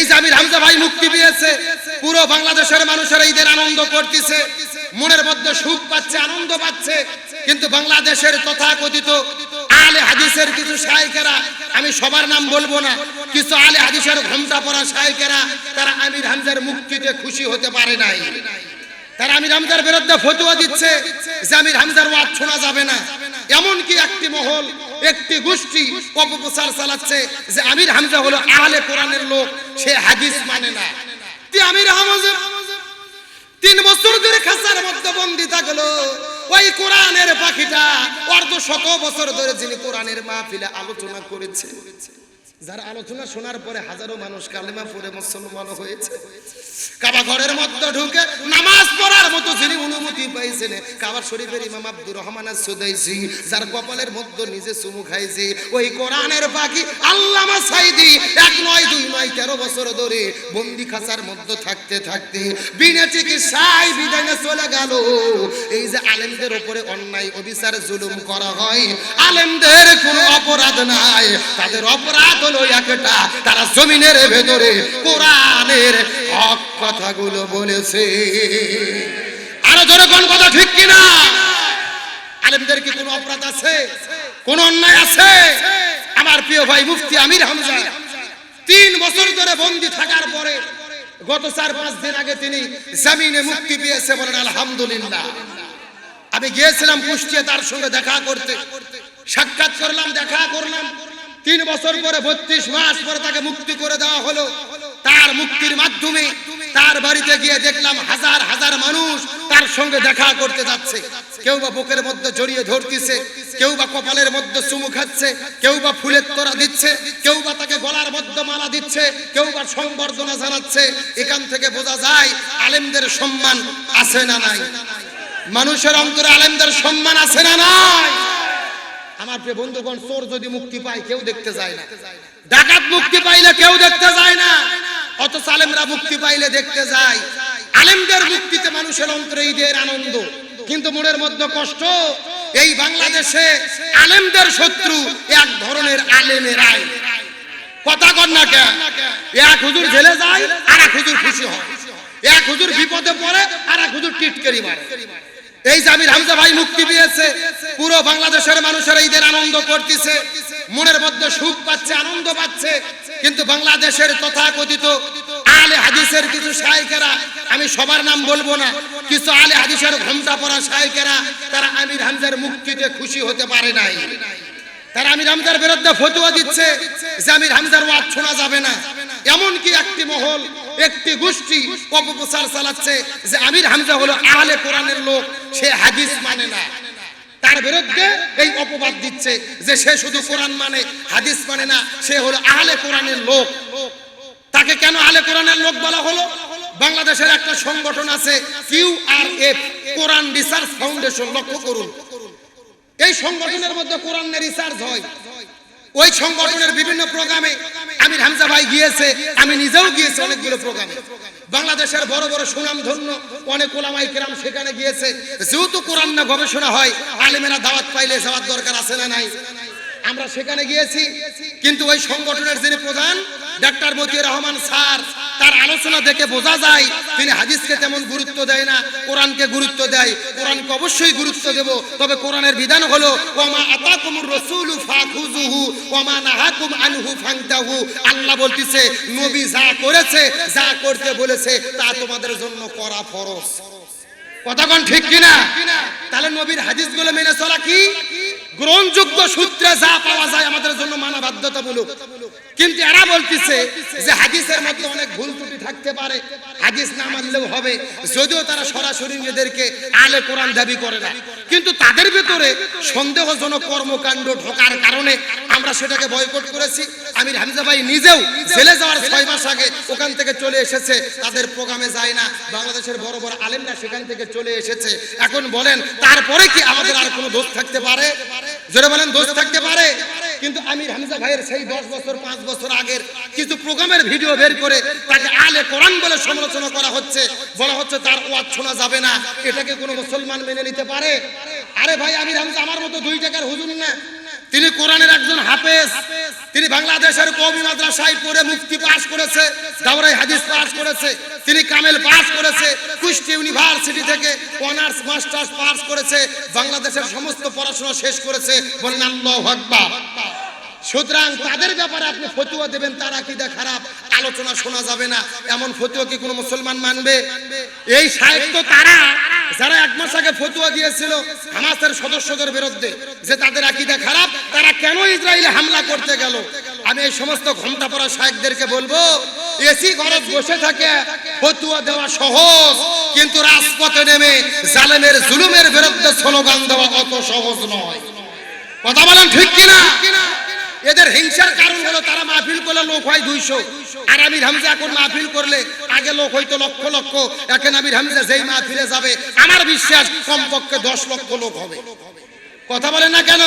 এই যে আমির হামজা ভাই মুক্তি পেয়েছে পুরো বাংলাদেশের মানুষের ঈদের আনন্দ করতেছে, মনের মধ্যে সুখ পাচ্ছে, আনন্দ পাচ্ছে, কিন্তু বাংলাদেশের তথাকথিত আলে হাদিসের কিছু শায়কেরা, আমি সবার নাম বলব না, কিছু আলে হাদিসের ঘোমটা পড়া শায়কেরা, তারা আমির হামজার মুক্তিতে খুশি হতে পারে নাই। তারা আমির হামজার বিরুদ্ধে ফতুয়া দিচ্ছে, যে আমির হামজার ওয়াজ শোনা যাবে না। এমনকি একটি মহল একটি গোষ্ঠী অপপ্রচার চালাচ্ছে যে আমির হামজা হলো আহলে কোরআনের লোক, সে হাদিস মানে না। আমির হামজা, তিন বছর ধরে খাঁচার মধ্যে বন্দি থাকল। ওই কোরআনের পাখিটা অর্ধ শত বছর ধরে যিনি কোরআনের মাহফিলে আলোচনা করেছে। যার আলোচনা শোনার পরে হাজারো মানুষ কালেমা পড়ে মুসলমান হয়েছে। কাবা ঘরের মধ্যে ঢুকে নামাজ পড়ার মতো যিনি অনুমতি পাইছেন, কাবা শরীফের ইমাম আব্দুর রহমান সুদাইসি যার কপালের মধ্যে নিজে চুমু খাইছে, ওই কোরআনের পাখি আল্লামা সাইদি এক নয়, দুই নয়, তেরো বছর ধরে বন্দি খাঁচার মধ্যে থাকতে থাকতে বিনা চিকিৎসায় বিধানে চলে গেল। এই যে আলেমদের উপরে অন্যায়, অবিচার, জুলুম করা হয়, আলেমদের কোনো অপরাধ নাই। তাদের অপরাধ হলো একটা, তারা জমিনের ভেতরে কোরআনের হক কথাগুলো বলেছে। আরও জোরে কোন কথা ঠিক কিনা? আলেমদের কি কোনো অপরাধ আছে? কোন অন্যায় আছে? আমার প্রিয় ভাই মুফতি আমির হামজা, তিন বছর ধরে বন্দি থাকার পরে গত চার, পাঁচ দিন আগে তিনি জামিনে মুক্তি পেয়েছে বলেন, আলহামদুলিল্লাহ। আমি গিয়েছিলাম কুষ্টিয়া তার সঙ্গে দেখা করতে। সাক্ষাৎ করলাম, দেখা করলাম। তিন বছর পরে, বত্রিশ মাস পরে তাকে মুক্তি করে দেওয়া হলো। তার মুক্তির মাধ্যমে তার বাড়িতে গিয়ে দেখলাম হাজার হাজার মানুষ তার সঙ্গে দেখা করতে যাচ্ছে। কেউ বা বুকের মধ্যে জড়িয়ে ধরতেছে, কেউ বা কপালের মধ্যে চুমু খাচ্ছে, কেউ বা ফুলের তোরা দিচ্ছে, কেউ বা তাকে গলার মধ্যে মালা দিচ্ছে, কেউ বা সংবর্ধনা জানাচ্ছে। এখান থেকে বোঝা যায় আলেমদের সম্মান আছে না নাই। মানুষের অন্তরে আলেমদের সম্মান আছে না নাই? আমার প্রিয় বন্ধুগণ চোর যদি মুক্তি পায় কেউ দেখতে যায় না। ডাকাত মুক্তি পাইলে কেউ দেখতে যায় না। অত আলেমরা মুক্তি পাইলে দেখতে যায়। আলেমদের মুক্তিতে মানুষের অন্তরে ঈদের আনন্দ। কিন্তু মনের মধ্যে কষ্ট এই বাংলাদেশে আলেমদের শত্রু এক ধরনের আলেমেরাই কথা কর না কেন? এক হুজুর জেলে যায় আর এক হুজুর খুশি হয়। এক হুজুর বিপদে পড়ে আর এক হুজুর টিটকারি মারে। এই জামির হামজা ভাই মুক্তি পেয়েছে। পুরো বাংলাদেশের মানুষের ঈদের আনন্দ করতেছে। মনের মধ্যে সুখ পাচ্ছে, আনন্দ পাচ্ছে। কিন্তু বাংলাদেশের তথাকথিত আলে হাদিসের কিছু শায়কেরা, আমি সবার নাম বলব না, কিছু আলে হাদিসের ঘোমটা পড়া শায়কেরা, তারা আমির হামজার মুক্তিতে খুশি হতে পারে নাই। তারা আমির হামজার বিরুদ্ধে ফতুয়া দিচ্ছে। যে আমির হামজার ওয়াজ শোনা যাবে না। এমনকি একটি মহল, একটি গোষ্ঠী অপপ্রচার চালাচ্ছে যে আমির হামজা হলো আহলে কোরআনের লোক, সে হাদিস মানে না। তার বিরুদ্ধে এই অপবাদ দিচ্ছে যে সে শুধু কোরআন মানে হাদিস মানে না, সে হলো আহলে কোরআনের লোক। তাকে কেন আহলে কোরআনের লোক বলা হলো? বাংলাদেশের একটা সংগঠন আছে, Q R F, Quran research foundation, লক্ষ্য করুন। এই সংগঠনের মধ্যে কোরআনের রিসার্চ হয়। ওই সংগঠনের বিভিন্ন প্রোগ্রামে আমির হামজা ভাই গিয়েছে, আমি নিজেও গিয়েছি অনেকগুলো প্রোগ্রামে। বাংলাদেশের বড় বড় সুনাম ধন্য অনেক ওলামাই কেরাম সেখানে গিয়েছে। যেহেতু কোরআন না গবেষণা হয়, আলেমেরা দাওয়াত পাইলে যাওয়ার দরকার আছে না নাই? আমরা সেখানে গিয়েছি, কিন্তু ওই সংগঠনের যিনি প্রধান, ডাক্তার মতিউর রহমান স্যার, তার আলোচনা দেখে বোঝা যায়, তিনি হাদিসকে তেমন গুরুত্ব দেয় না, কোরআনকে গুরুত্ব দেয়। কোরআনকে অবশ্যই গুরুত্ব দেব, তবে কোরআনের বিধান হলো ওমা আতাকুমুর রাসূলু ওমা নাহাকুম আনহু আল্লাহ বলতিছে, নবী যা করেছে, যা করতে বলেছে, তা তোমাদের জন্য করা ফরজ। কথাগণ ঠিক কিনা? তাহলে নবীর হাদিসগুলো মেনে চলা কি? গ্রহণযোগ্য সূত্রে যা পাওয়া যায় আমাদের জন্য মানা বাধ্যতামূলক কিন্তু এরা বলতেছে যে হাদিসের মধ্যে অনেক ভুল ত্রুটি থাকতে পারে। হাদিস না মানলেও হবে। যদিও তারা সরাসরি নিজেদেরকে আলে কোরআন দাবি করে না। কিন্তু তাদের ভিতরে সন্দেহজনক কর্মকাণ্ড ঢোকার কারণে আমরা সেটাকে বয়কট করেছি। আমির হামজা ভাই নিজেও জেলে যাওয়ার ছয় মাস আগে ওখান থেকে চলে এসেছে। তাদের প্রোগ্রামে যায় না। বাংলাদেশের বড় বড় আলেমরা সেখান থেকে চলে এসেছে। এখন বলেন, তারপরে কি আমাদের আর কোনো দোষ থাকতে পারে? জোরে বলেন দোষ থাকতে পারে? কিন্তু আমির হামজা ভাইয়ের সেই দশ বছর পাঁচ বছর আগের কিছু প্রোগ্রামের ভিডিও বের করে তাকে আলে কোরআন বলে সমালোচনা করা হচ্ছে। বলা হচ্ছে। তার ওয়াজ শোনা যাবে না। এটাকে কোনো মুসলমান মেনে নিতে পারে। আরে ভাই আমির হামজা আমার মতো দুই টাকার হুজুর না। তিনি কোরআনের একজন হাফেজ। তিনি বাংলাদেশের কওমি মাদ্রাসায় পড়ে মুফতি পাস করেছে, দাওরাই হাদিস পাস করেছে, তিনি কামেল পাস করেছে, কুষ্টি ইউনিভার্সিটি থেকে অনার্স, মাস্টার্স পাস করেছে, বাংলাদেশের সমস্ত পড়াশোনা শেষ করেছে, বলেন আল্লাহু সুতরাং তাদের ব্যাপারে আপনি ফতুয়া দেবেন, তার আকিদা খারাপ, আলোচনা শোনা যাবে না। এমন ফতুয়া কি কোনো মুসলমান মানবে? এই সাহিত্য তারা যারা এক মাস আগে ফতুয়া দিয়েছিল হামাসের সদস্যদের বিরুদ্ধে যে তাদের আকিদা খারাপ, তারা কেন ইসরায়েলে হামলা করতে গেল? আমি এই সমস্ত ঘণ্টা পড়া শাহেকদেরকে বলব, এসি ঘরে বসে থাকে, ফতুয়া দেওয়া সহজ, কিন্তু রাজপথে নেমে জালেমের জুলুমের বিরুদ্ধে স্লোগান দেওয়া অত সহজ নয়। কথা বলেন ঠিক কিনা? এদের হিংসার কারণ হলো তারা মাহফিল করলে লোক হয় দুইশো। আর আমির হামজা এখন মাহফিল করলে আগে লোক হয়তো লক্ষ লক্ষ, এখন আমির হামজা যেই মাহফিলে যাবে, আমার বিশ্বাস কমপক্ষে দশ লক্ষ লোক হবে। কথা বলে না কেন?